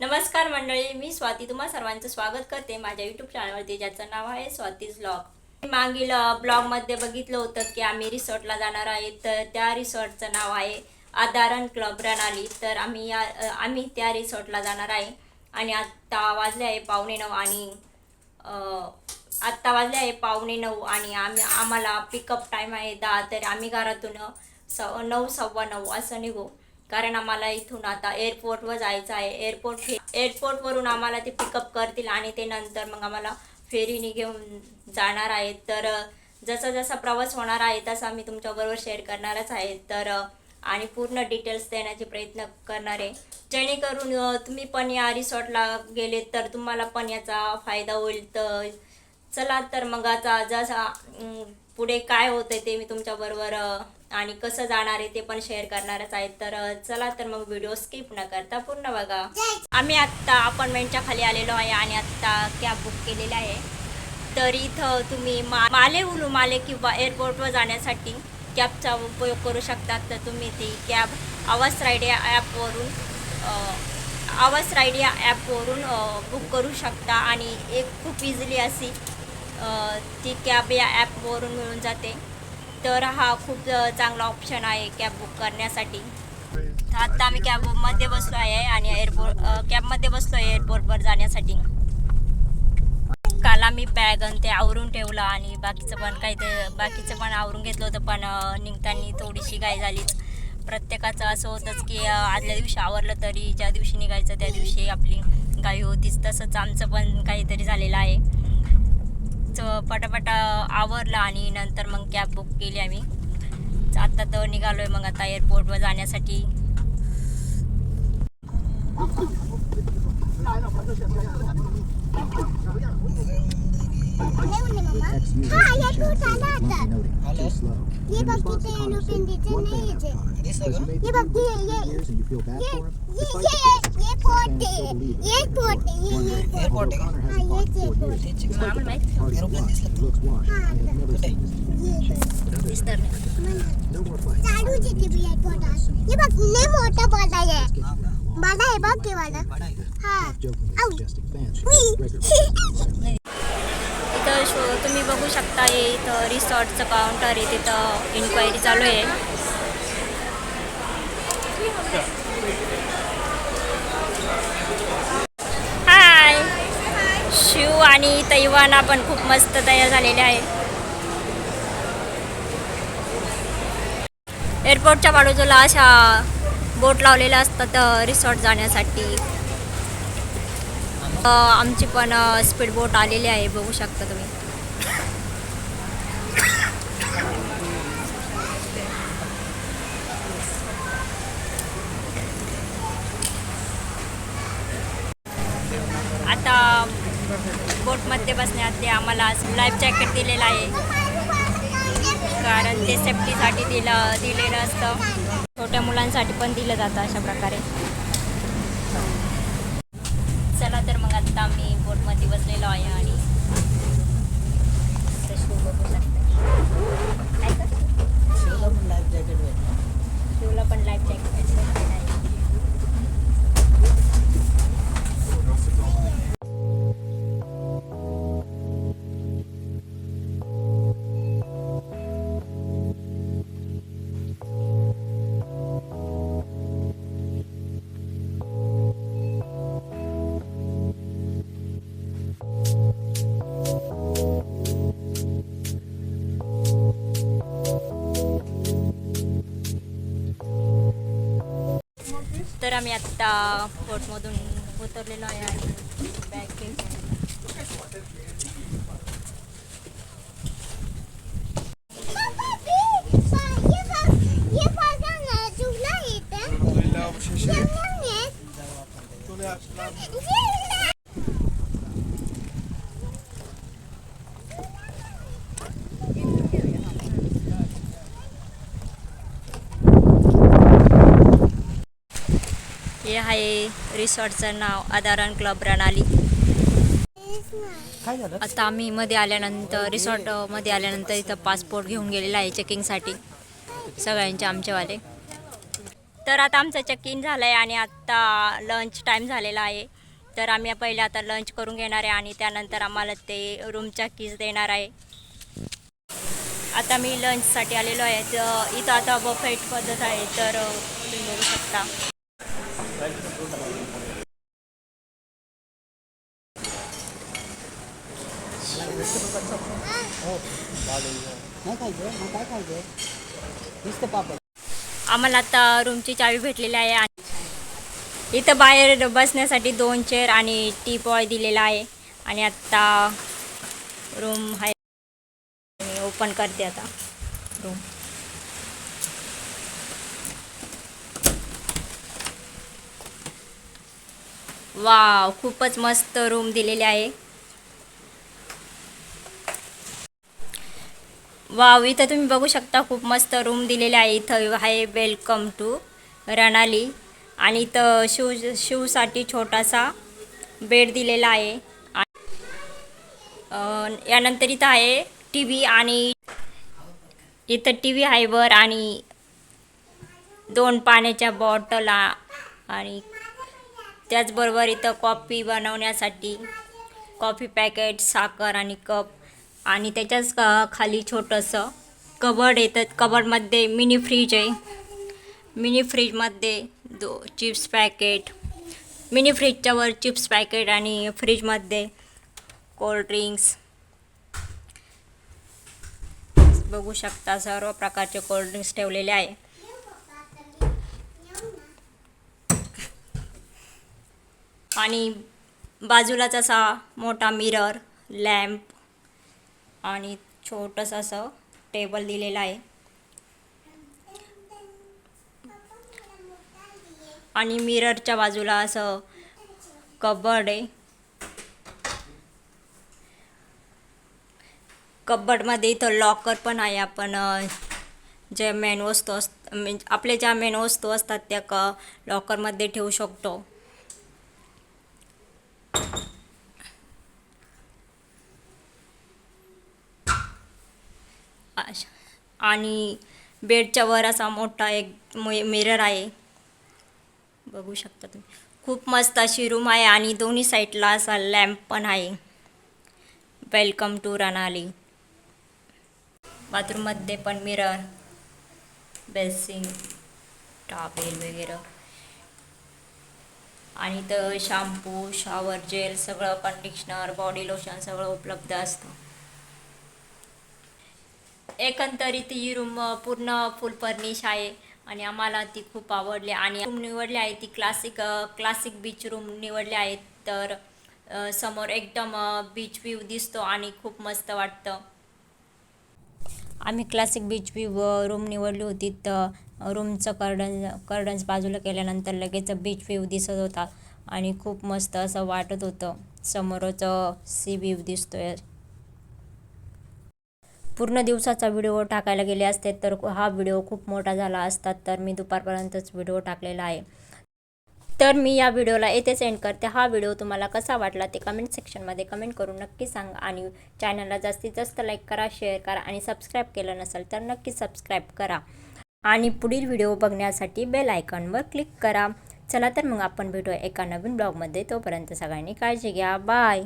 नमस्कार मंडळी मी स्वाती. तुम्हा सर्वांचं स्वागत करते माझ्या युट्यूब चॅनलवरती ज्याचं नाव आहे स्वातीज ब्लॉग मागील ब्लॉगमध्ये बघितलं होतं की आम्ही रिसॉर्टला जाणार आहे तर त्या रिसॉर्टचं नाव आहे आधारण क्लब रणाली तर आम्ही या आम्ही त्या रिसॉर्टला जाणार आहे. आणि आत्ता वाजले आहे पावणे नऊ आणि आत्ता वाजले आहे पावणे नऊ आणि आम्ही आम्हाला पिकअप टाईम आहे दहा तर आम्ही घरातून स नऊ सव्वा नऊ असं निघू. कारण आम्हाला इथून आता एअरपोर्टवर जायचं आहे. एअरपोर्ट एअरपोर्टवरून आम्हाला ते पिकअप करतील आणि ते नंतर मग आम्हाला फेरीने घेऊन जाणार आहे तर जसा जसा प्रवास होणार आहे तसा मी तुमच्याबरोबर शेअर करणारच आहे. तर आणि पूर्ण डिटेल्स देण्याचे प्रयत्न करणार. आहे जेणेकरून तुम्ही पण या रिसॉर्टला गेले तर तुम्हाला पण याचा फायदा होईल. तर चला तर मग आता जसा पुढे काय होतंय ते मी तुमच्याबरोबर आणि कसं जाणार आहे ते पण शेअर करणारच आहे. तर चला तर मग व्हिडिओ स्किप न करता पूर्ण बघा. आम्ही आत्ता अपॉइंटमेंटच्या खाली आलेलो आहे आणि आत्ता कॅब बुक केलेली आहे. तर इथं तुम्ही मा माले उलू माले किंवा एअरपोर्टवर जाण्यासाठी कॅबचा उपयोग करू शकतात तर तुम्ही ती कॅब आवाज राईड या ॲपवरून आवाज राईड या ॲपवरून बुक करू शकता. आणि एक खूप इझिली अशी ती कॅब या ॲपवरून मिळून जाते. तर हा खूप चांगला ऑप्शन आहे कॅब बुक करण्यासाठी. तर आत्ता आम्ही कॅबमध्ये बसलो आहे आणि एअरपोर्ट कॅबमध्ये बसलो आहे एअरपोर्टवर जाण्यासाठी. काल आम्ही बॅग आणि ते आवरून ठेवलं आणि बाकीचं पण काही ते बाकीचं पण आवरून घेतलं होतं पण निघताना थोडीशी गाय झालीच प्रत्येकाचं असं होतंच की आदल्या दिवशी आवरलं तरी ज्या दिवशी निघायचं त्या दिवशी आपली गाय होतीच. तसंच आमचं पण काहीतरी झालेलं आहे. पटापटा आवरलं आणि नंतर मग कॅब बुक केली आम्ही. आता तर निघालोय मग आता एअरपोर्टवर जाण्यासाठी. मोठा बॉल आहे हा का? बडा आहे बघ ते वाला भाडं आहे का? हा इथं शो तुम्ही बघू शकता हे इथं रिसॉर्टचं काउंटर आहे तिथं इन्क्वायरी चालू आहे. हाय शिव आणि तैवाना पण खूप मस्त तयार झालेले आहे एअरपोर्टच्या बाजूला अशा बोट लावलेल्या असतात रिसॉर्ट जाण्यासाठी. आमची पण स्पीड बोट आलेली आहे बघू शकता तुम्ही. आता बोटमध्ये बसण्यात आम्हाला लाईफ जॅकेट दिलेलं आहे. कारण ते सेफ्टीसाठी दिलं दिलेलं असतं. छोट्या मुलांसाठी पण दिलं जातं अशा प्रकारे. तर मग आता आम्ही बोटमध्ये बसलेलो आहे आणि बघू शकता. काय करते? शिवला पण लाईफ जॅकेट भेटलं. तर आम्ही आत्ता बोटमधून उतरलेलो आहे आणि बॅग घेऊन ये बघ ये बघा ना तुला इथं जेवण येत. ये. हे आहे रिसॉर्टचं नाव आधारण क्लब रणाली तेच ना. काय झालं? आता आम्ही मध्ये आल्यानंतर रिसॉर्टमध्ये आल्यानंतर इथं पासपोर्ट घेऊन गेलेला आहे चेकिंगसाठी सगळ्यांचे आमचेवाले. तर आता आमचं चेक इन झालं आहे आणि आत्ता लंच टाईम झालेला आहे. तर आम्ही पहिले आता लंच करून घेणार आहे आणि त्यानंतर आम्हाला ते रूमच्या कीज देणार आहे. आता मी लंचसाठी आलेलो आहे. इथं आता बफेट पद्धत आहे तर तुम्ही बघू शकता. नाही खायचं? मग काय खायचं? नुसतं पापड. आम्हाला आता रूमची चावी भेटलेली आहे आणि इथं बाहेर बसण्यासाठी दोन चेअर आणि टी पॉय दिलेला आहे. आणि आत्ता रूम आहे. ओपन करते आता रूम. वाव खूपच मस्त रूम दिलेली आहे. वाव इथं तुम्ही बघू शकता खूप मस्त रूम दिलेले आहे. इथं आहे वेलकम टू रणाली आणि इथं शिव शिवसाठी छोटासा बेड दिलेला आहे. यानंतर इथं आहे टी व्ही आणि इथं टी व्ही आहे वर आणि दोन पाण्याच्या बॉटला आणि त्याचबरोबर इथं कॉफी बनवण्यासाठी कॉफी पॅकेट साखर आणि कप आणि त्याच्याच क- खाली छोटंसं कबड येतं. कबडमध्ये मिनी फ्रीज आहे. मिनी फ्रीजमध्ये दो चिप्स पॅकेट मिनी फ्रीजच्या वर चिप्स पॅकेट आणि फ्रीजमध्ये कोल्ड्रिंक्स बघू शकता सर्व प्रकारचे कोल्ड्रिंक्स ठेवलेले आहे. आणि बाजूलाच असा मोठा मिरर लॅम्प आणि छोटस असं टेबल दिलेलं आहे. आणि मिररच्या बाजूला असं कबड आहे. कबडमध्ये इथं लॉकर पण आहे. आपण जे मेन वस्तू अस म्हणजे आपले ज्या मेन वस्तू असतात त्या क लॉकरमध्ये ठेवू शकतो. अश- आणि बेडच्या वर असा मोठा एक मिरर आहे. बघू शकता तुम्ही. खूप मस्त अशी रूम आहे आणि दोन्ही साईडला असा लॅम्प पण आहे. वेलकम टू रनाली बाथरूममध्ये पण मिरर बेसिंग टॉवेल वगैरे. आणि तर शॅम्पू शॉवर जेल सगळं कंडिशनर बॉडी लोशन सगळं उपलब्ध असतं. एकंदरीत ही रूम पूर्ण फुल फर्निश आहे आणि आम्हाला ती खूप आवडली आणि रूम निवडली आहे ती क्लासिक क्लासिक बीच रूम निवडली आहे. तर समोर एकदम बीच व्ह्यू दिसतो आणि खूप मस्त वाटतं. आम्ही क्लासिक बीच व्ह्यू रूम निवडली होती. तर रूमचं कर्डन कर्डन्स बाजूला केल्यानंतर लगेच बीच व्ह्यू दिसत होता आणि खूप मस्त असं वाटत होतं. समोरच सी व्ह्यू दिसतोय. पूर्ण दिवसाचा व्हिडिओ टाकायला गेले असते तर हा व्हिडिओ खूप मोठा झाला असता तर मी दुपारपर्यंतच व्हिडिओ टाकलेला आहे. तर मी या व्हिडिओला येथेच एंड करते. हा व्हिडिओ तुम्हाला कसा वाटला ते कमेंट सेक्शनमध्ये कमेंट करून नक्की सांगा आणि चॅनलला जास्तीत जास्त लाईक करा शेअर करा आणि सबस्क्राईब केलं नसेल तर नक्की सबस्क्राईब करा. आणि पुढील व्हिडिओ बघण्यासाठी बेल आयकॉनवर क्लिक करा. चला तर मग आपण भेटूया एका नवीन ब्लॉगमध्ये तोपर्यंत सगळ्यांनी काळजी घ्या. बाय